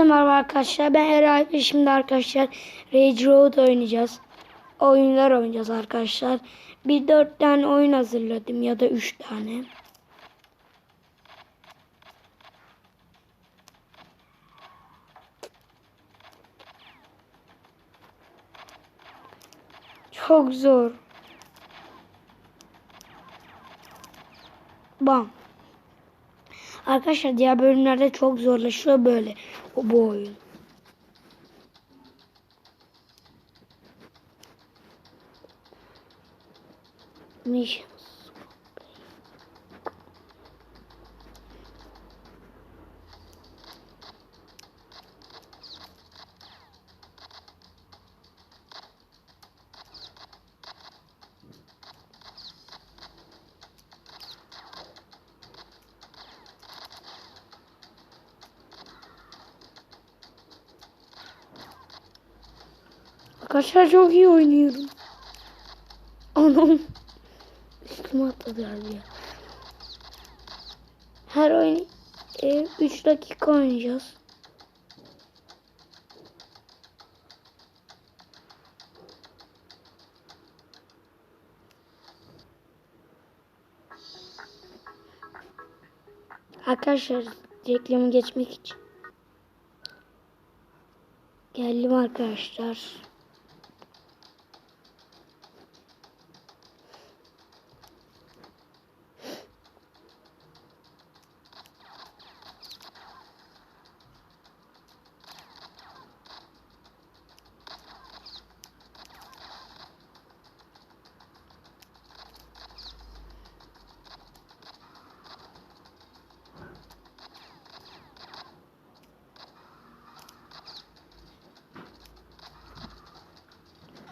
Herkese merhaba arkadaşlar. Ben Eray ve şimdi arkadaşlar Rage Road oynayacağız. Oyunlar oynayacağız arkadaşlar. Bir dört tane oyun hazırladım ya da üç tane. Çok zor. Bam. Arkadaşlar diğer bölümlerde çok zorlaşıyor böyle o bu Arkadaşlar çok iyi oynuyorum. Anam. Üstüme atladı abi ya. Her oyun 3 dakika oynayacağız. Arkadaşlar reklamı geçmek için geldim arkadaşlar.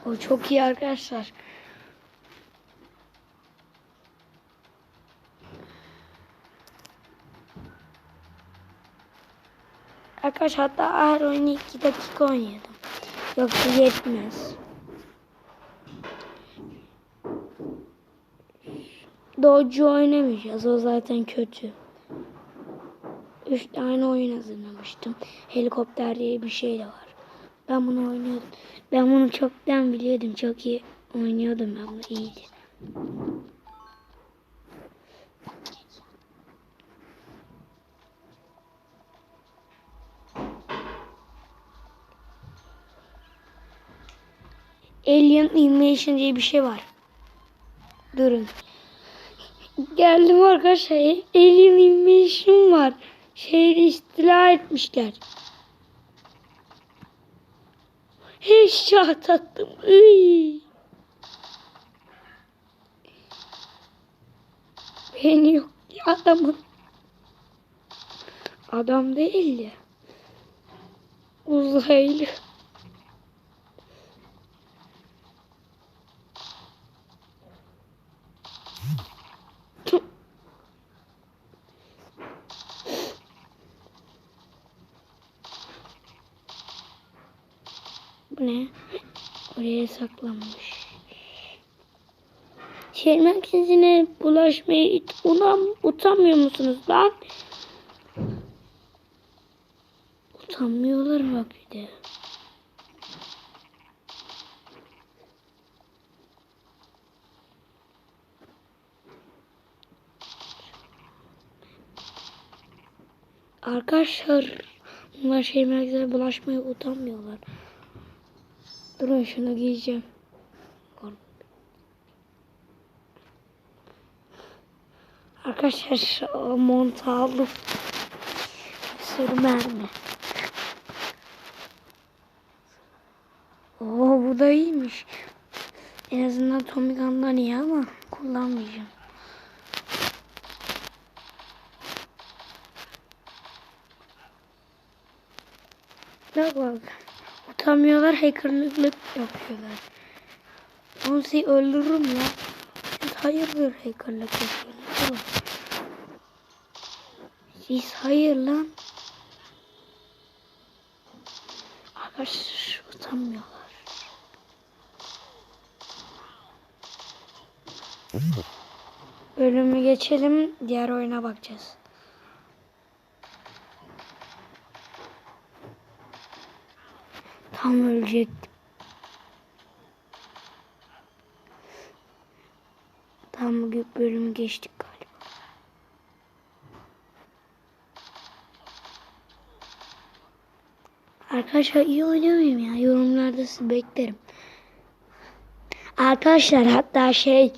O çok iyi arkadaşlar. Arkadaşlar hatta her oyunu 2 dakika oynadım. Yoksa yetmez. Dojo oynamayacağız. O zaten kötü. Üç tane oyun hazırlamıştım. Helikopter diye bir şey de var. Ben bunu oynuyordum. Ben bunu çoktan biliyordum. Çok iyi oynuyordum ben bunu. iyiydi. Alien Invasion diye bir şey var. Durun. Geldim arkadaşlar. Alien Invasion var. Şehri istila etmişler. Headshot attım. Iy. Beni yok adamın. Adam değil ya. Uzaylı. Bu ne? Oraya saklanmış. Şehir merkezine bulaşmayı ulan, utanmıyor musunuz lan? Utanmıyorlar bak bir de. Arkadaşlar bunlar şehir merkezine bulaşmaya utanmıyorlar. Durun şunu giyeceğim. Arkadaşlar o montu aldım. Sürü mermi. Oo bu da iyiymiş. En azından Tommy Gun'dan iyi ama kullanmayacağım. Bak bak. Utanmıyorlar hackerlık yapıyorlar. Onu seni öldürürüm ya. Siz hayırdır hackerlık yapıyorsunuz? Siz hayır lan. Arkadaşlar utanmıyorlar. Bölümü geçelim. Diğer oyuna bakacağız. Tam ölecektim. Tam bu bölümü geçtik galiba. Arkadaşlar iyi oynamayayım ya. Yorumlarda sizi beklerim. Arkadaşlar hatta şey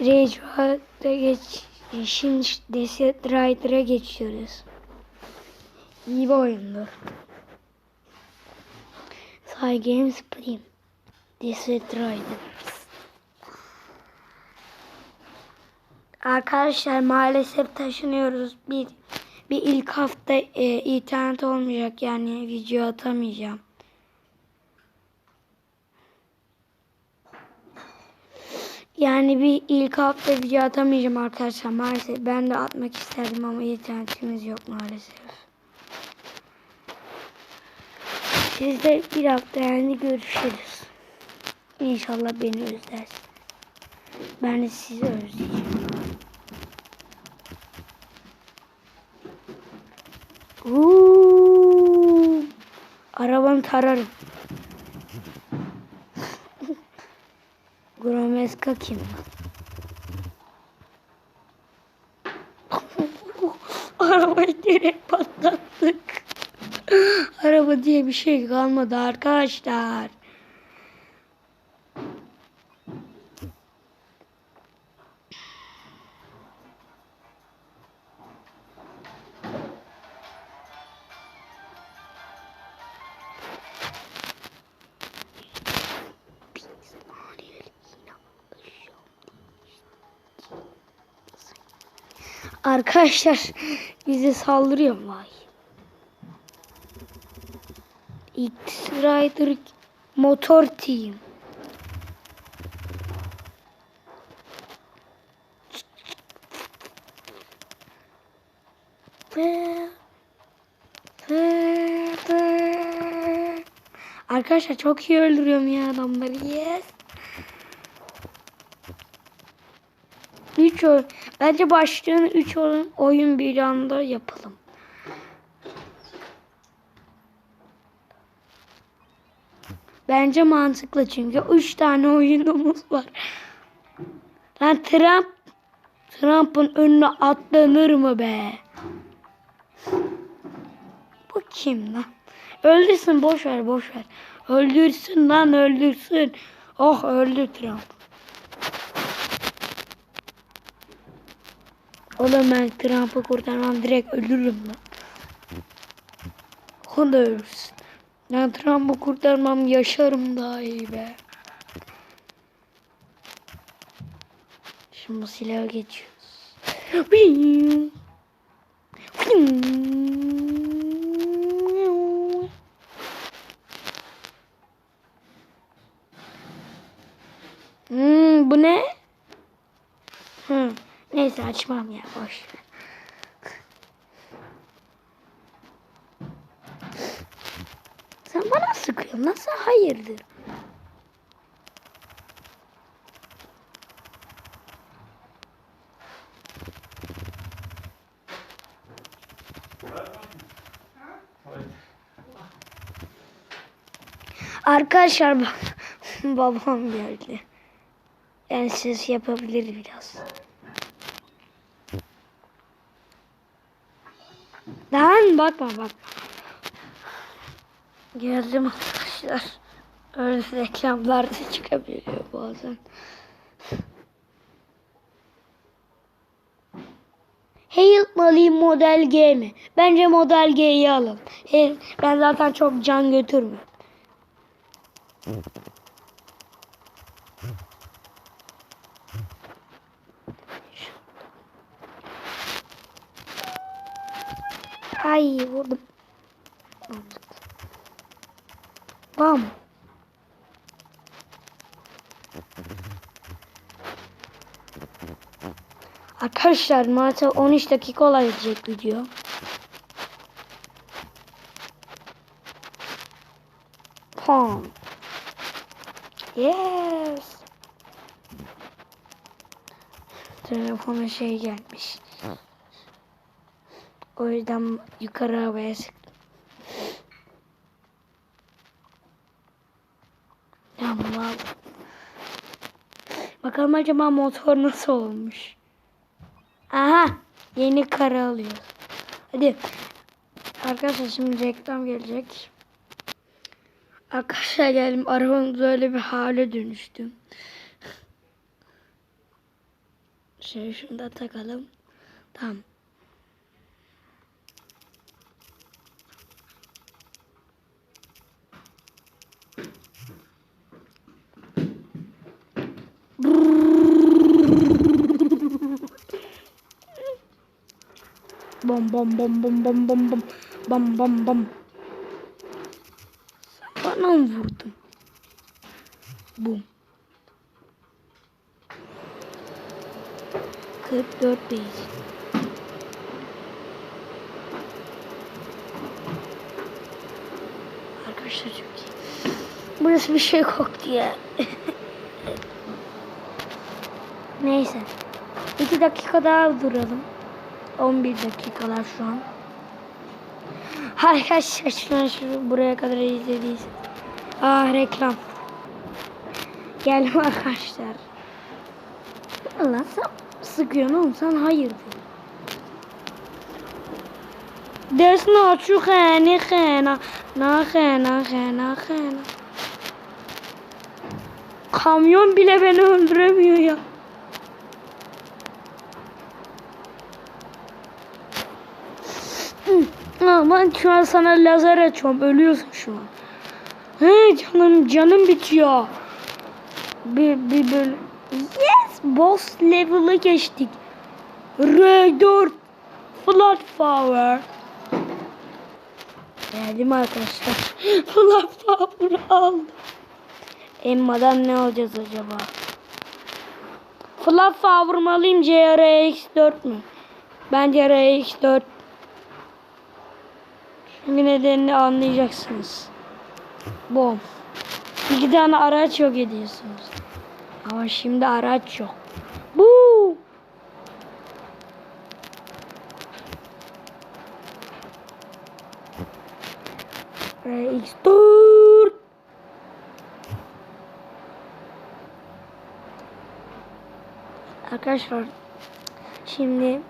Rage Rider'a geç şimdi Desert Rider'a geçiyoruz. İyi bir oyundu. Say Games Prime. Desert Riders. Arkadaşlar maalesef taşınıyoruz. Bir bir ilk hafta e, internet olmayacak yani video atamayacağım. Yani bir ilk hafta video atamayacağım arkadaşlar maalesef. Ben de atmak isterdim ama internetimiz yok maalesef. Siz de bir hafta yani görüşürüz. İnşallah beni özlersiniz. Ben de sizi özleyeceğim. Uuu. Arabanı tararım. Gromeska kim? Arabayı direkt patlattık. Araba diye bir şey kalmadı arkadaşlar. Arkadaşlar bize saldırıyor vay. X-Rider Motor Team. Arkadaşlar çok iyi öldürüyorum ya adamları. Yes. 3 oyun. Bence başlayan 3 oyun, oyun bir anda yapalım. Bence mantıklı çünkü 3 tane oyunumuz var. Lan Trump Trump'ın önüne atlanır mı be? Bu kim lan? Öldürsün boş ver boş ver. Öldürsün lan öldürsün. Oh öldü Trump. Oğlum ben Trump'ı kurtarmam direkt ölürüm lan. O da ölürsün. Ben Trump'ı kurtarmam yaşarım daha iyi be. Şimdi bu geçiyoruz. Hmm, bu ne? Hı. Neyse açmam ya boş. Sen bana sıkıyorsun. Nasıl hayırdır? Arkadaşlar babam geldi. Yani ses yapabilir biraz. Lan bakma bak. Geldim arkadaşlar. Öyle reklamlarda çıkabiliyor bazen. Hail Mali Model G mi? Bence Model G'yi alın. Hey, ben zaten çok can götürmüyorum. Ay vurdum. Bam. Arkadaşlar maalesef 13 dakika olacak video. Pam. Yes. Telefona şey gelmiş. O yüzden yukarı havaya sıktım. Tamam. Bakalım acaba motor nasıl olmuş. Aha. Yeni kara alıyoruz. Hadi. Arkadaşlar şimdi reklam gelecek. Arkadaşlar geldim. Arabamız öyle bir hale dönüştü. Şey şunu da takalım. Tamam. Bom bom bom bom bom bom bom bom bom bom. Sen bana mı vurdun? Bum. 44 beyiz. Arkadaşlar çok iyi. Burası bir şey koktu ya. Neyse. 2 dakika daha duralım. 11 dakikalar şu an. Arkadaşlar şunu şu buraya kadar izlediyseniz. Ah reklam. Geldim arkadaşlar. Allah sıkıyorsun oğlum sen hayırdır. No true khana khana na khana khana khana. Kamyon bile beni öldüremiyor ya. Aman şu an sana lazer açıyorum. Ölüyorsun şu an. He canım canım bitiyor. Bir, bir böyle. Yes boss level'ı geçtik. R4 Flood Power. Geldim arkadaşlar. Flood Power aldım. Emma'dan ne alacağız acaba? Flood Power mı alayım CRX4 mü? Bence RX4 Çünkü nedenini anlayacaksınız. Bom. İki tane araç yok ediyorsunuz. Ama şimdi araç yok. Bu. X4 Arkadaşlar şimdi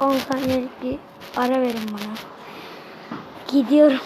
10 saniyelik bir ara verin bana. Gidiyorum.